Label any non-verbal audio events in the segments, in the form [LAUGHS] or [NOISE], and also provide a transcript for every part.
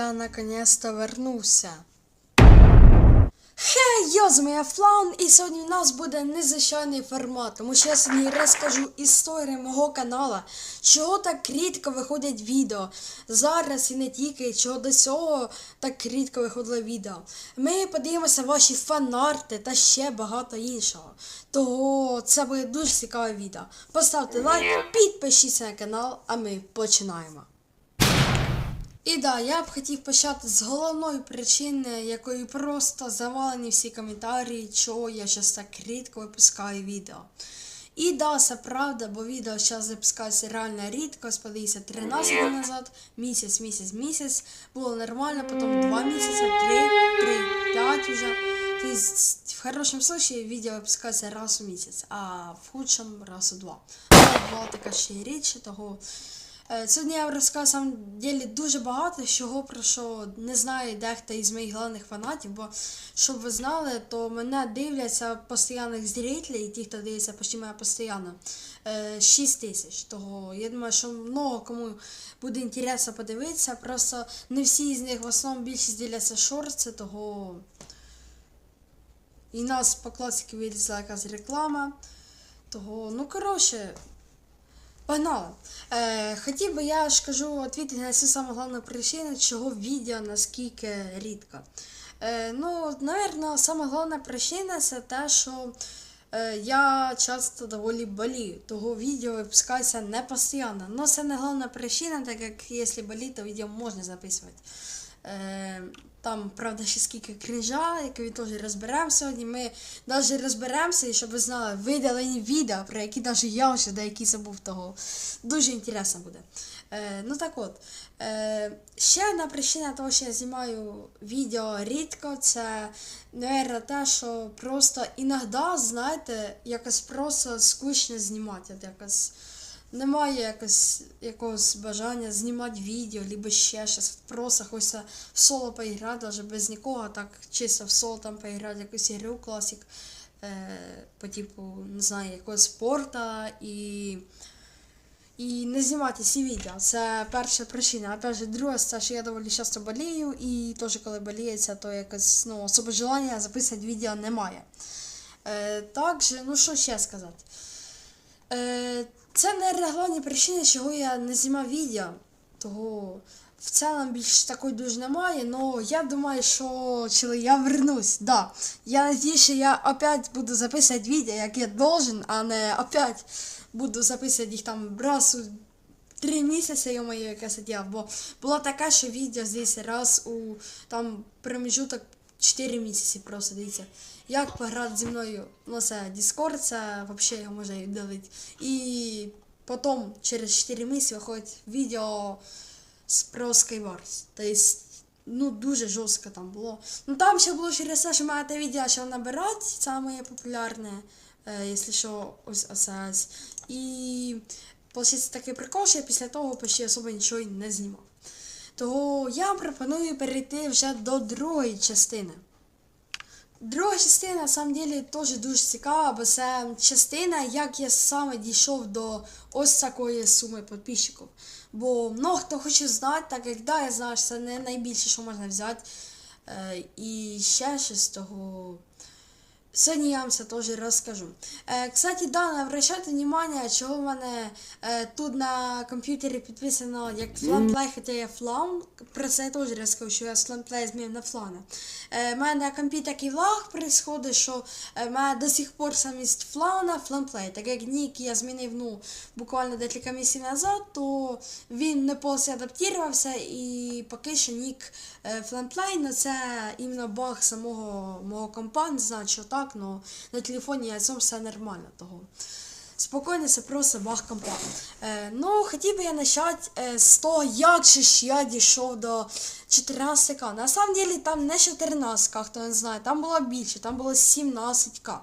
я наконец-то вернувся. Хей, йо, з моя флаун, і сьогодні у нас буде незвичайний формат, тому що я сьогодні розкажу історію мого канала, чого так рідко виходять відео. Зараз і не тільки, чого до цього так рідко виходило відео. Ми подивимося ваші фанарти та ще багато іншого. Того це буде дуже цікаве відео. Поставте лайк, підпишіться на канал, а ми починаємо. І да, я б хотів почати з головної причини, якою просто завалені всі коментарі, чого я щось так рідко випускаю відео. І да, це правда, бо відео зараз запускається реально рідко, сподіваюся, 13 днів назад, місяць, місяць, місяць. Було нормально, потім 2 місяці, 3, 3, 5 вже. Тобто, в хорошому случае відео випускається раз у місяць, а в худшому раз у два. Але була така ще річ, того. Е, Сьогодні я вам розкажу сам ділі дуже багато, чого про що не знає дехто із моїх головних фанатів, бо щоб ви знали, то мене дивляться постійних зрителів, ті, хто дивиться почти мене постійно, 6 тисяч. Того я думаю, що много кому буде інтересно подивитися. Просто не всі з них в основному більшість дивляться шорти, того і нас по класиці вилізла якась реклама. Того, ну коротше, Погнали. Е, хотів би я ж кажу відповідати на цю саму головну причину, чого відео наскільки рідко. Е, ну, напевно, сама головна причина це те, що е, я часто доволі болію. Того відео випускається не постійно. Ну, це не головна причина, так як якщо боліти, то відео можна записувати. Е, там, правда, ще скільки крінжа, який теж розберемо сьогодні. Ми навіть розберемося, і щоб ви знали, видалені відео, про які навіть я вже деякі забув того. Дуже інтересно буде. Е, ну так от. Е, ще одна причина того, що я знімаю відео рідко, це, мабуть, те, що просто іноді, знаєте, якось просто скучно знімати. От якось немає якось якогось бажання знімати відео, либо ще щось. Просто хочеться в соло поіграти, навіть без нікого, так чисто в соло там поіграти, якусь ігру класик, е, по типу, не знаю, якогось спорта і. І не знімати ці відео. Це перша причина. Опять же, друга, це що я доволі часто болію, і теж коли боліється, то якось ну, особо желання записувати відео немає. Е, також, ну що ще сказати? Е, це не головні причини, чого я не знімав відео. Того в цілому більш такої дуже немає. але я думаю, що чили, я вернусь. Да. Я надіюсь, що я опять буду записувати відео, як я должен, а не опять буду записувати їх там раз у три місяці, я моє яке сидів. Бо було таке, що відео здесь раз у там промежуток 4 місяці просто дивіться. Як пограти зі мною, ну це Discord, це взагалі його можна віддалити. І потім через 4 місяці виходить відео з про Skywars. Тобто, ну дуже жорстко там було. Ну там ще було через те, що мене відео почало набирати, саме популярне, е, якщо що, ось ОСС. І виходить такий прикол, що я після того почти особо нічого не знімав. Того я пропоную перейти вже до другої частини. Друга частина, на самом деле, теж дуже цікава, бо це частина, як я саме дійшов до ось такої суми підписчиків. Бо много хто хоче знати, так як да, я знаю, що це не найбільше, що можна взяти. Е, і ще щось того. Сьогодні я вам це теж розкажу. Е, кстати, да, не обращайте внимание, чого в мене е, тут на комп'ютері підписано як Flamplay, хоча я флам. Про це я теж розкажу, що я з Flamplay змінив на флана. Е, в мене на компі такий лаг происходить, що е, в мене до сих пор замість флана фламплей. Так як нік я змінив ну, буквально декілька місяців назад, то він не повністю адаптувався і поки що нік е, фламплей, ну це іменно баг самого мого компа, не знаю, що так, але на телефоні я цьому все нормально того. Спокійно, це просто баг компа. Е, ну, хотів би я почати е, з того, як же ж я дійшов до 14к. На самом деле там не 14к, хто не знає, там було більше, там було 17к.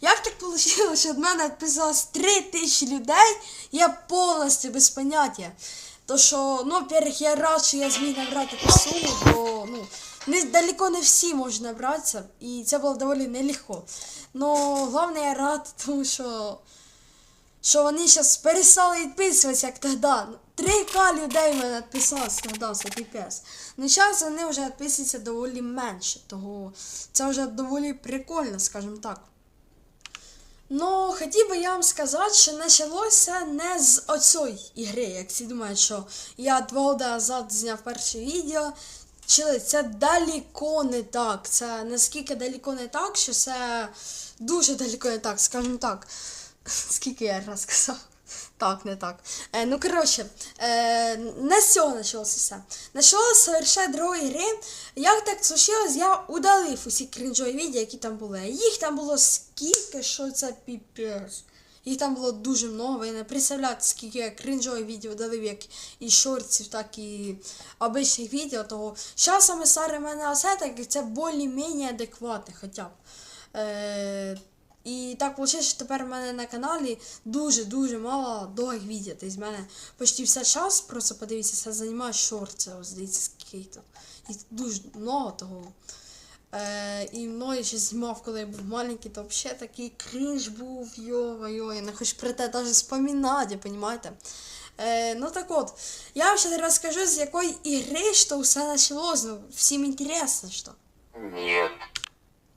Як так вийшло, що від мене відписалось 3 тисячі людей, я повністю без поняття. То що, ну, во-первых, я рад, що я зміг набрати суму, бо, ну, не, далеко не всі можуть набратися, і це було доволі нелегко. Но головне я рад, тому що що вони зараз перестали відписуватися, як тоді. 3К людей мене відписалось тоді, це піпес. Ну зараз вони вже відписуються доволі менше, того це вже доволі прикольно, скажімо так. Ну, хотів би я вам сказати, що почалося не з оцієї ігри, як всі думають, що я два роки назад зняв перше відео. Чили, це далеко не так. Це наскільки далеко не так, що це дуже далеко не так, скажімо так. [LAUGHS] Скільки я раз сказав? Так, не так. Е, ну, коротше, е, не з цього почалося все. Почалося совершенно другої гри. Як так случилось, я удалив усі крінжові відео, які там були. Їх там було скільки, що це піпець. Їх там було дуже много, ви не представляєте, скільки я крінжових відео удалив, як і шортів, так і обичних відео. Того зараз саме старе мене асетик, це більш-менш адекватне хоча б. Е, і так вийшло, що тепер в мене на каналі дуже-дуже мало довгих відео. Тобто в мене почти все час, просто подивіться, це займає шорти, ось дивіться, скільки там. Їх дуже много того. Е, і мною ще знімав, коли я був маленький, то взагалі такий крінж був, йо-йо, я не хочу про те навіть спомінати, понимаете? Е, ну так от, я вам сейчас расскажу, з якої ігри, що все началось, ну, всім интересно, що. Нет.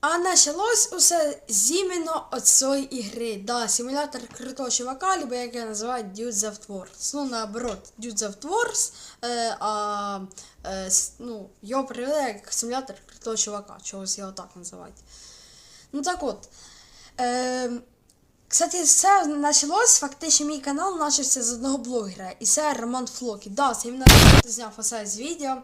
А началось усе з іменно от цієї ігри. Да, симулятор крутого чувака, либо як я називаю Dudes of Wars. Ну, наоборот, Dudes of Wars, е, а е, ну, його привели як симулятор крутого чувака, чогось його так називають. Ну так от. Е, Кстати, все почалось, фактично мій канал почався з одного блогера, і це Роман Флокі. Да, це іменно зняв оце з відео.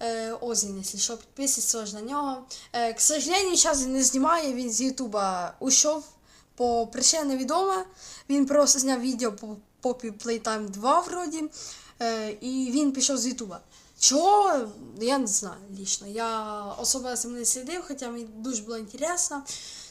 Е, Озін, якщо що, підписуйтесь на нього. Е, к сожалению, зараз він не знімає, він з Ютуба ушов по причині невідома. Він просто зняв відео по Poppy Playtime 2 вроді, е, і він пішов з Ютуба. Чого? Я не знаю лично. Я особо за не слідив, хоча мені дуже було інтересно.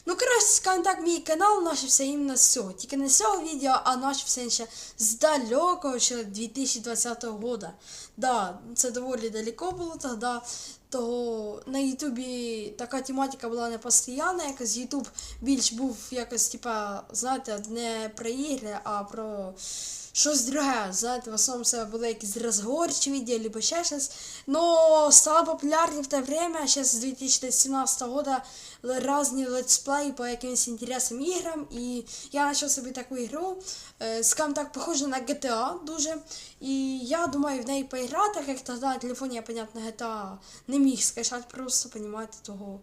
Ну, коротше, скажімо так, мій канал почався іменно з цього. Тільки не з цього відео, а все ще з далекого ще 2020 года. Да, це доволі далеко було тоді. Того на Ютубі така тематика була не постійна, якось Ютуб більш був якось, типа, знаєте, не про ігри, а про щось друге. Знаєте, в основному це були якісь розговорчі відео, або ще щось. Но стало популярні в те время, ще з 2017 года, різні летсплеї по якимось інтересним іграм. І я знайшов собі таку ігру, е, скажімо так, похожа на GTA дуже. І я думаю в неї поіграти, як тоді на телефоні я, понятно, GTA не міг скачати просто, понімаєте, того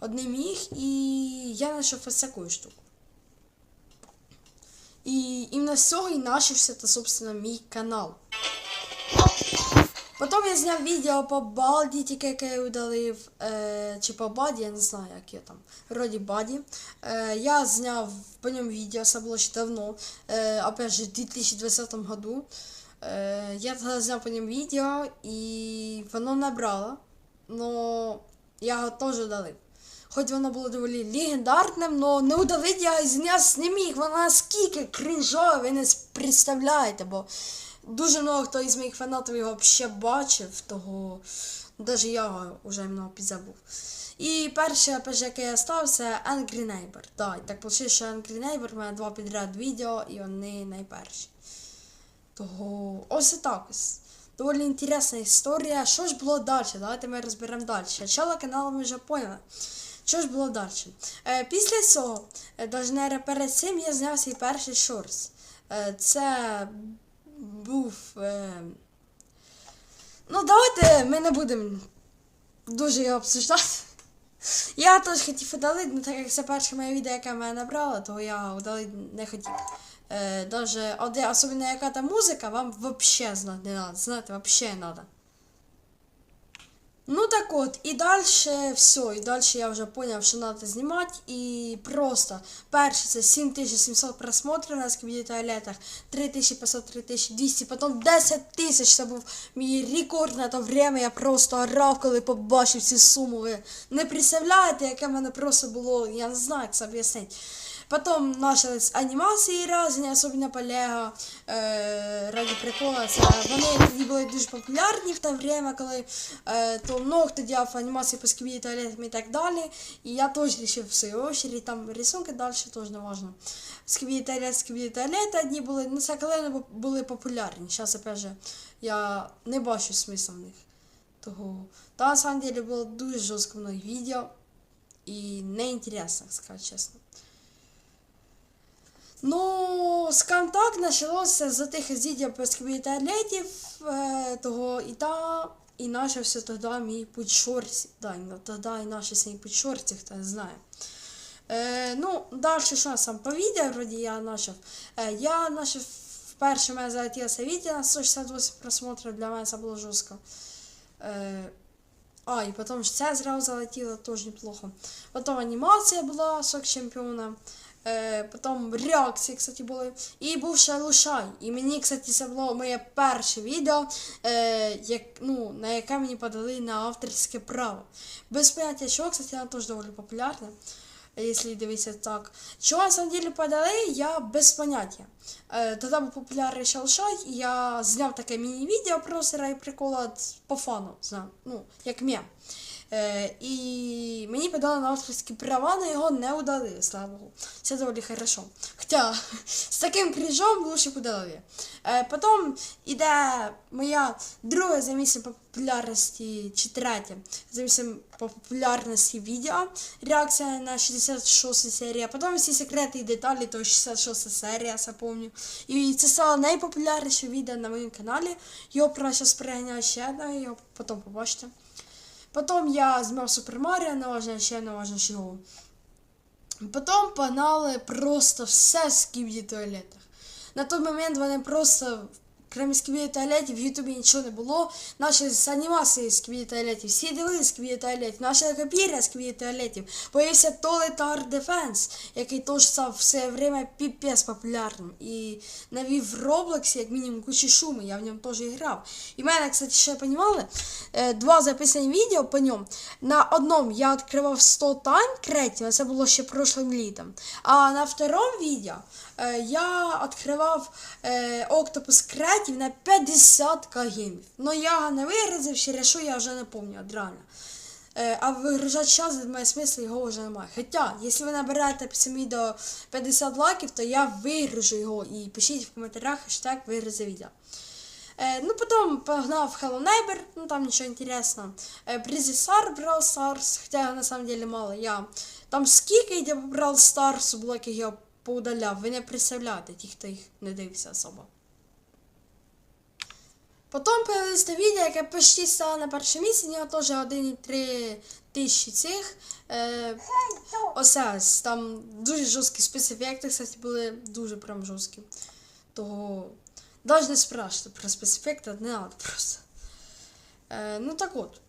одне міг. І я знайшов ось таку штуку. І іменно з цього і начався, та, собственно, мій канал. Потім я зняв відео по Балді, тільки яке я удалив, е, чи по Баді, я не знаю, як я там, вроді Баді. Е, я зняв по ньому відео, це було ще давно, е, опять же, в 2020 году. Е, я зняв по ньому відео, і воно набрало, но я його теж удалив. Хоч воно було доволі легендарним, але не удалити я із нас не міг. Воно наскільки крінжове, ви не представляєте, бо дуже много хто із моїх фанатів його взагалі бачив, того навіть я його вже много підзабув. І перше, перше, яке я став, це Angry Neighbor. І так вийшло, що Angry Neighbor, у мене два підряд відео, і вони найперші. Того ось так ось. Доволі інтересна історія. Що ж було далі? Давайте ми розберемо далі. Начало каналу ми вже поняли. Що ж було далі? Е, після цього, е, перед цим я зняв свій перший шорс. Е, це був. Е... Ну, давайте ми не будемо дуже його обсуждати. Я теж хотів удалити, але так як це перше моє відео, яке мене набрало, то я удалити не хотів. Е, даже, оде, особливо яка там музика, вам вообще знати не надо. Знаєте, вообще не надо. Ну так от, і далі все, і далі я вже зрозумів, що треба знімати. І просто перше це 7700 просмотрів на скіб'єтуалетах, 3500, 3200, потім 10 тисяч. Це був мій рекорд на то время. Я просто орав, коли побачив цю суму. Ви не представляєте, яке в мене просто було, я не знаю, як це об'яснити. Потім почались анімації різні, особливо по Лего. Е, раді прикола. Вони тоді були дуже популярні в те время, коли е, то много хто делав анімації по скібі туалетам і так далі. І я теж вирішив в свою очередь, там рисунки далі теж не важно. Скібі туалет, скібі туалет одні були, ну це коли вони були популярні. Зараз, опять же, я не бачу смисла в них. Того. Та на самом деле було дуже жорстко много відео і неінтересно, сказати чесно. Ну, скажімо так, почалося з тих відео про сквіталетів е, того і та, і почався тоді мій путь шорті. Да, тоді і почався мій путь хто не знає. Е, ну, далі що сам по відео, вроді я почав. Е, я почав, вперше мене залетіло це відео на 168 просмотрів, для мене це було жорстко. Е, а, і потім ж це зразу залетіло, теж неплохо. Потім анімація була сок чемпіона. Е, потім реакції, кстати, були. І був ще Лушай. І мені, кстати, це було моє перше відео, е, як, ну, на яке мені подали на авторське право. Без поняття чого, кстати, вона теж доволі популярна. Якщо дивитися так. Чого на самом деле подали, я без поняття. Е, тоді був популярний ще Лушай, і я зняв таке міні-відео просто ради прикола по фану, знав, ну, як мем. Е, і мені подали на авторські права, але його не удалили, слава Богу. Це доволі хорошо. Хоча з таким кріжом лучше б удалили. Е, потім іде моя друга за місцем популярності, чи третя за місцем по популярності відео. Реакція на 66 серія. Потім всі секрети і деталі, то 66 серія, помню. І це стало найпопулярніше відео на моєму каналі. Його просто сприйняв ще одне, його потім побачите. Потім я зняв Супер Маріо, важно ще, не важно чого. Потім погнали просто все в туалетах. На той момент вони просто, крім скіб'ї туалетів, в Ютубі нічого не було. Наші анімації з кіб'ї всі з кіб'ї наша копіря з кіб'ї. Появився Толетар Дефенс, який теж став все время піпець популярним. І навів в Роблоксі, як мінімум, кучу шуму, я в ньому теж грав. І в мене, кстати, ще понімали, е, два записані відео по ньому. На одному я відкривав 100 тайм кредитів, це було ще прошлым літом. А на втором відео е, я відкривав е, Octopus кредитів на 50 геймів. Но я не виразив, що я вже не пам'ятаю, реально. Е, а вигружати час має смислу його вже немає. Хоча, якщо ви набираєте цим відео 50 лайків, то я вигружу його і пишіть в коментарях хештег вигрузи відео. Е, ну, потом погнал Hello Neighbor, ну там ничего интересного. Э, Бризисар брал Stars, хотя на самом деле мало. Я там скільки я брал Stars, блоки я поудаляв. Ви не представляєте, ті, хто їх не дивився особо. Потім появилось те відео, яке почти стало на перше місце, у нього теж 1,3 тисячі цих. Е, оце, там дуже жорсткі спецефекти, кстати, були дуже прям жорсткі. Того Даже не спрашивайте про спецэффекты, не надо просто. Е, ну так от.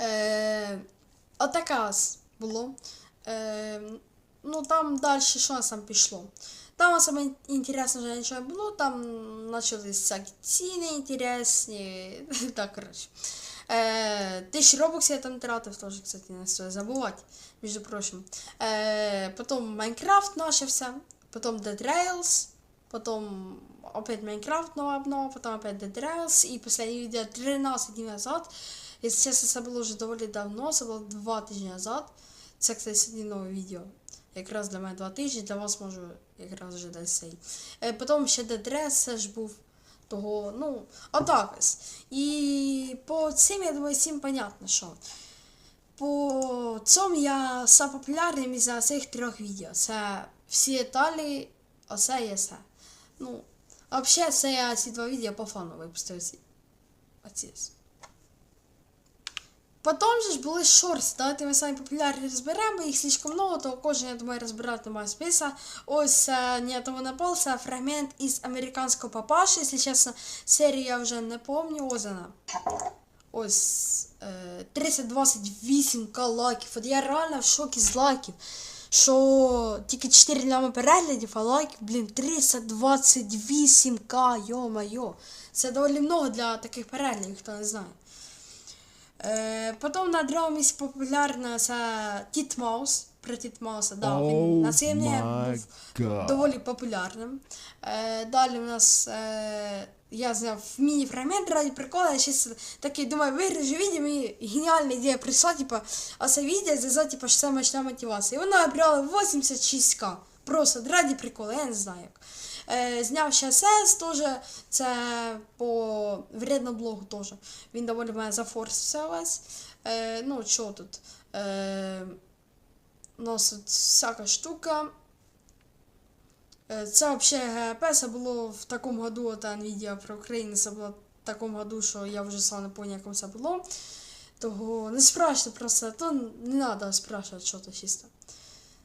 Е, отака було. Е, ну там далі що нас там пішло. Там саме інтересно вже нічого не було, там почались всякі ціни інтересні. так, [LAUGHS] коротше. Е, тисяч робоксів я там тратив теж, кстати, не стоїть забувати, між прочим. Е, потім Майнкрафт начався, потім Dead Rails, потом опять Майнкрафт новая обнова, потом опять Dead Rails, и последнее видео 13 дней назад. Если честно, це було вже доволі давно, це було 2 тижні назад. Це, кстати, нове відео. Якраз для мене 2 тижні, для вас можу якраз вже десь цей. Е, потім ще Rails ж був того, ну, отак ось. І по цим, я думаю, всім понятно, що. По цьому я сам популярним із цих трьох відео. Це всі деталі, оце і все. Ну, взагалі, це я ці два відео по фану випустив. Ці. Оці. Потім же ж були шорти, давайте ми самі популярні розберемо, їх слишком много, то кожен, я думаю, розбирати має списа. Ось не того напал, це фрагмент із американського папаші, якщо чесно, серію я вже не пам'ятаю, ось вона. Ось е, 328к лайків. От я реально в шокі з лайків що тільки 4 лями переглядів, а лайків, блін, 328к, йо-майо. Це доволі много для таких переглядів, хто не знає. Е, Потім на другому місці популярна це Тіт Маус. про Тіт Мауса. Да, він на my був God. доволі популярним. Е, далі у нас е, я зняв міні-фрагмент раді прикола. Я щось такий думаю, вигражу відео, мені геніальна ідея прийшла, типу, а це відео зв'язати, типу, що це мощна мотивація. І вона набрала 86к. Просто раді прикола, я не знаю як. Е, зняв ще СС теж, це по вредноблогу теж. Він доволі мене зафорсився весь. Ну, що тут? Е, тут всяка штука. Е, Це взагалі ГП, це було в такому году, от Nvidia про Україну, це було в такому году, що я вже сам не пам'ятаю, якому це було. Того не спрашивайте просто, то не треба спрашивати, що то чисто.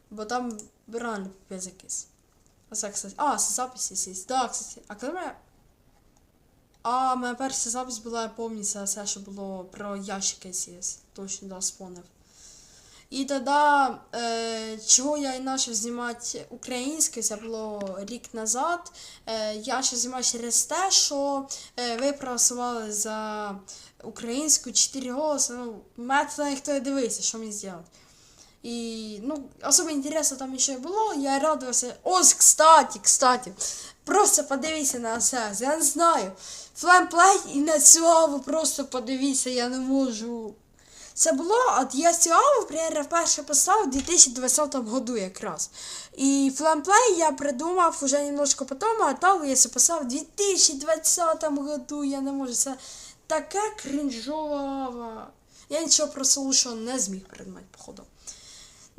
Бо там реально пипець якийсь. А це, кстати. А, це запис є. Да, кстати. А коли мене. А, моя перша запись була, я пам'ятаю, це все, що було про ящики CS. Точно, да, спонив. І тоді, чого я і почав знімати українське, це було рік назад. Е, я почав знімати через те, що е, ви проголосували за українську 4 голоси. Ну, мене ніхто не дивився, що мені зробити. І, ну, особо інтересно там ще було, я радувався. Ось, кстати, кстати, просто подивіться на це, я не знаю. Флемплей і на цю просто подивіться, я не можу. Це було, от я аву, наприклад, вперше поставив у 2020 году якраз. І флемплей я придумав уже немножко потом, а таву я записав у 2020 году, я не можу, це таке крінжова. Я нічого про лучшого не зміг придумати, походу.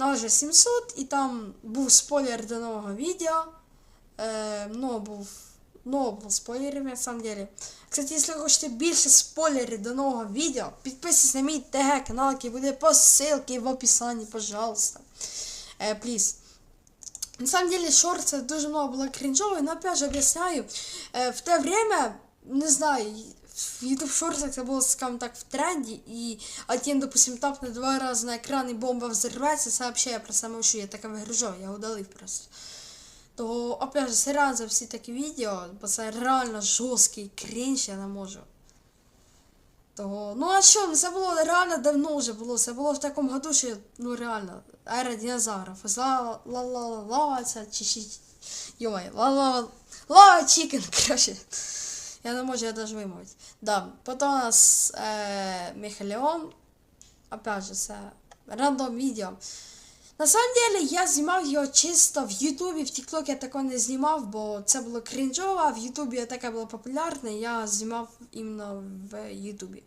Наже 700, і там був спойлер до нового відео. Е, много був много спойлерів, на самом деле. Кстати, якщо хочете більше спойлерів до нового відео, підписуйтесь на мій ТГ канал, який буде по ссылке в описанні, пожалуйста. Е, please. На самом деле, шорт це дуже много було крінжового, но опять же об'ясняю. Е, в те время, не знаю, YouTube шортах це було, скажімо так, в тренді, і один, допустим, тапне два рази на екран і бомба взорветься, я про це мовчу, я таке вигружав, я удалив просто. То, опять же, сиран за всі такі відео, бо це реально жорсткий крінж, я не можу. Того, ну а що, це було реально давно вже було. Це було в такому году, що ну реально, ера динозаврів. Ла ла ла ла ла це чи чи Йой, ла ла ла чікен, короче. Я не можу, я даже вимовити. Да, потім у нас е, Михайлеон. Опять же, це рандом відео. На самом деле я знімав його чисто в Ютубі, в Тікток я такого не знімав, бо це було крінжово, а в Ютубі таке було популярне, я знімав іменно в Ютубі.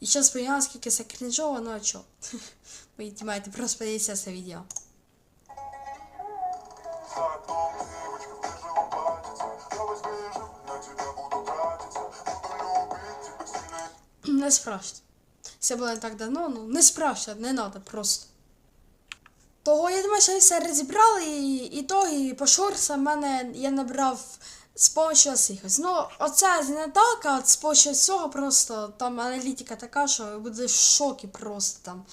І зараз поняла, скільки це крінжово, ну а чо? [LAUGHS] Ви маєте просто подивитися це відео. Не спрашивайте. Це було не так давно, ну не спрашивайте, не треба просто. Того я думаю, що все розібрали, і, і то, і по шорсам мене я набрав з помощью якихось. Ну, оце не так, а з помощью цього просто там аналітика така, що ви будете в шокі просто там.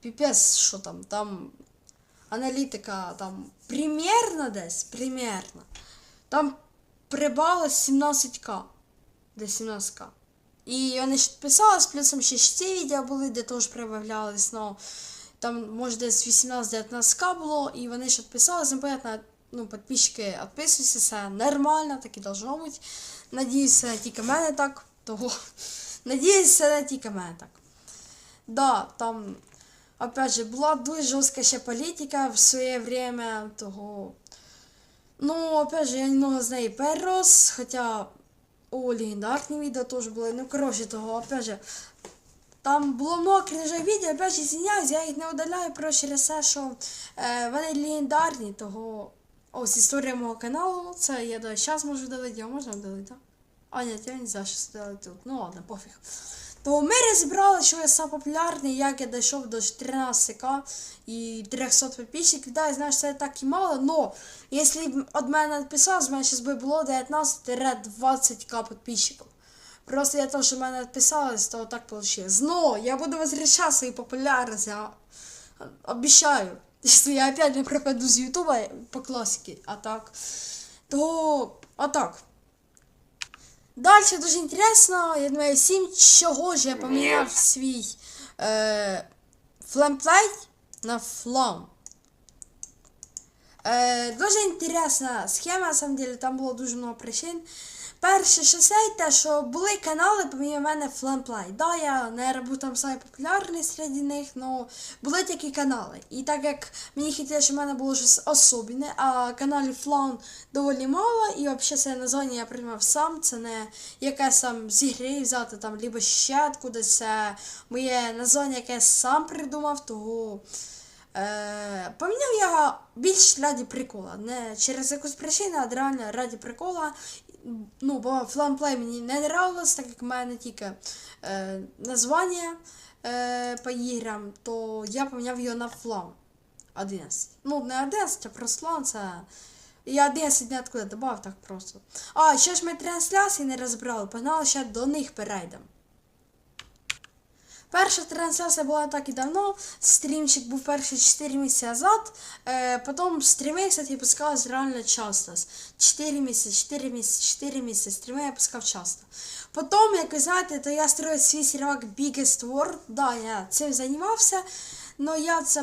Піпець, що там, там аналітика там примерно десь, примерно. Там прибало 17к. Десь 17к. І вони ж підписались, плюсом ще ці відео були, де теж прибавлялись, ну, там, може, десь 18-19к було, і вони ж підписались, ну, понятно, ну, підписчики підписуються, це нормально, так і должно бути. Надіюсь, це не тільки мене так, того, надіюсь, це не тільки мене так. Да, там, опять же, була дуже жорстка ще політика в своє время, того, ну, опять же, я немного з неї перерос, хоча о, легендарні відео теж були. Ну, коротше, того, опять же, там було много крінжових відео, опять же, зіняюсь, я їх не удаляю про через те, що е, вони легендарні, того. Ось історія мого каналу, це я до зараз можу удалити, його можна удалити, так? А, ні, я не знаю, що удалити тут. Ну ладно, пофіг. То ми розібрали, що я сам популярний, як я дійшов до 13к і 300 підписчиків. Да, я знаю, що це так і мало, но якщо б від мене написав, з мене зараз би було 19-20к підписчиків. Просто я то, що мене відписалось, то так вийшло. Но я буду возвращать свою популярность, я обещаю. Если я опять не пропаду з Ютуба по классике, а так, то, а так. Дальше дуже інтересно, я думаю, всім чого ж я поміняв свій е, флемплей. на флам. Е, дуже інтересна схема, на самом деле, там було дуже много причин. Перше, що це те, що були канали, помимо мене Фламплай. Да, я не був там самий популярний серед них, але були такі канали. І так як мені хотілося, щоб в мене було щось особливе, а каналів Флаун доволі мало, і взагалі це названня я приймав сам, це не якесь там з ігри взяти там, либо ще откудись, це моє названня, яке я сам придумав, того. Е, поміняв я більш раді прикола. Не через якусь причину, а реально раді прикола. Ну, бо фламплей мені не нравилось, так як в мене тільки е, названня е, по іграм, то я поміняв його на флам 11. Ну, не 11, а просто флам це. Я 11 не откуда добавив так просто. А, ще ж ми трансляції не розбирали, погнали ще до них перейдемо. Перша трансляція була так і давно. Стрімчик був перші 4 місяці назад. Е, потім стріми, кстати, пускалось реально часто. 4 місяці, 4 місяці, 4 місяці. Стріми я пускав часто. Потім, як ви знаєте, то я строїв свій серіал Biggest World. Да, я цим займався. Но я це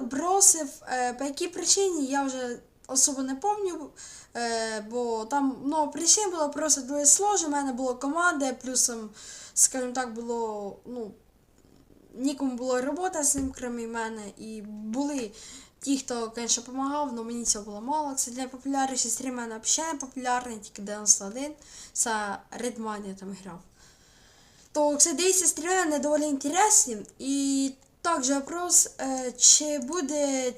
бросив. Е, по якій причині я вже особо не пам'ятаю. Е, бо там много причин було, просто дуже сложно. У мене була команда, плюсом, скажімо так, було, ну, нікому було робота з ним, крім мене. І були ті, хто, звісно, допомагав, але мені цього було мало. Це для популярності стрім у мене взагалі не популярний, тільки 91. Це Redman я там грав. То, кстати, стріми не доволі інтересні. І також вопрос, е, чи буде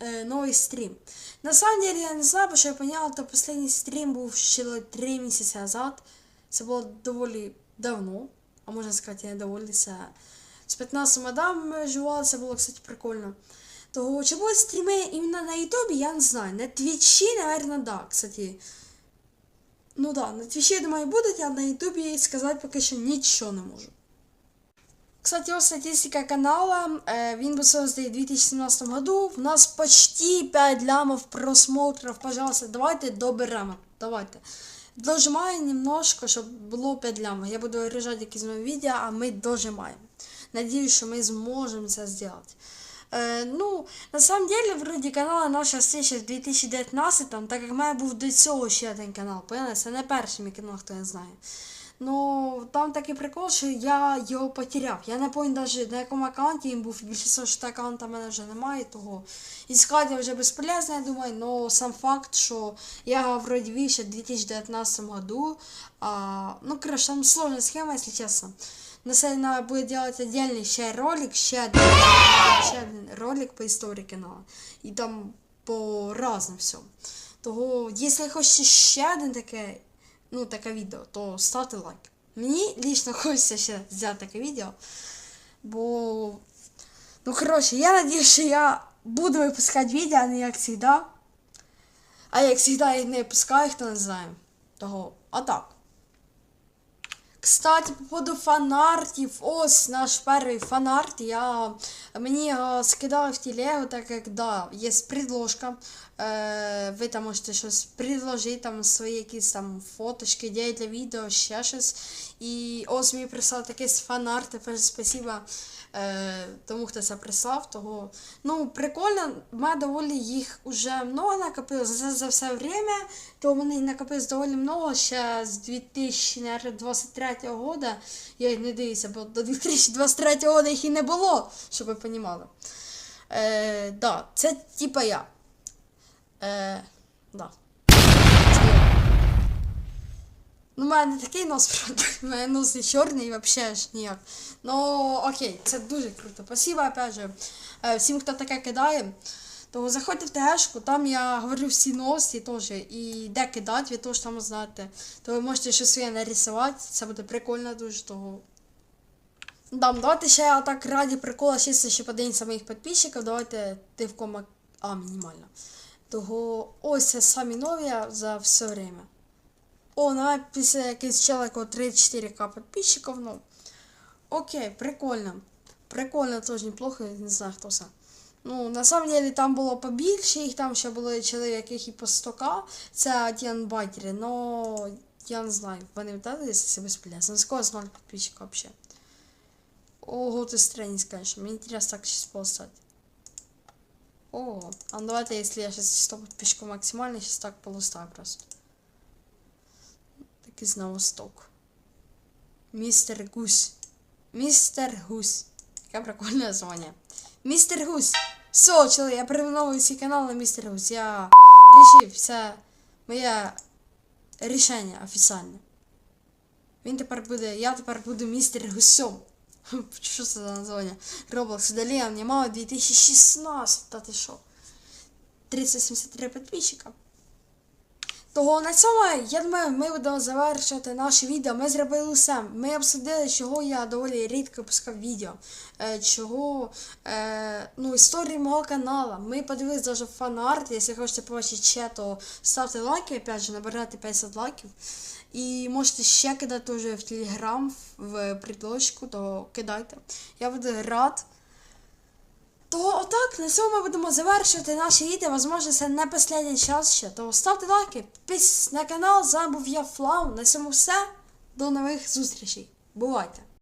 е, новий стрім. На самом деле я не знаю, бо що я поняла, то останній стрім був ще 3 місяці назад. Це було доволі давно, а можна сказати, не доволі це. З 15 мадам ми жували, це було, кстати, прикольно. Того, чи будуть стріми іменно на Ютубі, я не знаю. На Твічі, наверное, да, кстати. Ну да, на Твічі, я думаю, будуть, а на Ютубі сказати поки що нічого не можу. Кстати, ось статистика канала. Э, він був созданий в 2017 году. У нас почти 5 лямов просмотров. Пожалуйста, давайте доберемо. Давайте. Дожимаю немножко, щоб було 5 лямов. Я буду виріжати якісь нові відео, а ми дожимаємо. Надіюсь, що ми зможемо це зробити. Е, ну, на самом деле, вроде канал наша встреча в 2019, так як в мене був до цього ще один канал, поняли? Це не перший мій канал, хто не знає. Ну, там такий прикол, що я його потеряв. Я не пам'ятаю навіть на якому аккаунті він був. Більше що аккаунта в мене вже немає, того. Іскати вже безполезно, я думаю, но сам факт, що я вроді вів в 2019 году. А, ну, короче, там сложная схема, если честно. На самом деле, надо будет делать отдельный ще ролик, ще один, ще один ролик по історії каналу. І там по разному всьому. Того, якщо хочете ще один таке, ну, таке відео, то ставте лайк. Мені лично [LAUGHS] хочеться ще зняти таке відео. Бо. Ну, коротше, я надіюсь, що я буду випускати відео, а не як завжди. А як завжди я не випускаю, хто не знає. Того, а так. Кстати, по поводу фанартів, ось наш перший фанарт. Я, мені його скидали в телегу, так як да, є предложка. Е, ви там можете щось предложити, там свої якісь там фоточки, ідеї для відео, ще щось. І ось мені прислали такий фанарт, тепер спасибо е, тому, хто це прислав. Того, ну, прикольно, мене доволі їх вже много накопилось за, за все время, то в мене накопилось доволі много ще з 2023 года. Я їх не дивлюся, бо до 2023 года їх і не було, щоб ви розуміли. Е, да, це типа я. Е, да. Це я. Ну, у мене не такий нос, [LAUGHS] правда. У мене нос не чорний, взагалі ж ніяк. Ну, окей, це дуже круто. Спасибо, опять же, е, всім, хто таке кидає. То заходьте в ТГшку, там я говорю всі новості теж. І де кидати, ви теж там знаєте. То ви можете щось своє нарисувати, це буде прикольно дуже того. Дам, давайте ще так раді прикола, ще ще подивимося моїх підписчиків. Давайте ти в кома. А, мінімально. Того ось це самі нові за все время. О, навіть після якийсь чоловіка 3-4к підписчиків, ну. Окей, прикольно. Прикольно, теж неплохо, не знаю хто це. Ну, на самом деле там було побільше, їх там ще були чоловік, яких і по 100к. Це один тіанбайтери, но я не знаю, вони вдали це безполезно. На сколько знали підписчиків вообще? Ого, ти странність, конечно. Мені интересно так сейчас полстать. О, а ну давайте, если я сейчас стоп пішку максимально, сейчас так полустаю просто. Такий знову сток. Містер Гусь. Містер Гусь. Яка прикольне названня. Містер Гусь. Все, чели, я перейменовую свій канал на Містер Гусь. Я рішив, це моє рішення офіційне. Він тепер буде, я тепер буду містер Гусьом. [LAUGHS] Що це за названня? Roblox удалил мне мало 2016, та ти що? 373 підписчика. Того на цьому, я думаю, ми будемо завершувати наше відео. Ми зробили все. Ми обсудили, чого я доволі рідко пускав відео. Е, чого, е, ну, історії мого каналу. Ми подивилися даже фан-арт. Якщо хочете побачити ще, то ставте лайки, опять же, набирайте 50 лайків. І можете ще кидати уже в Телеграм, в предложку, то кидайте. Я буду рад. То отак, на цьому ми будемо завершувати наше відео. Возможно, це не останній час ще. То ставте лайки, підписуйтесь на канал. З вами був я Флау. На цьому все. До нових зустрічей. Бувайте!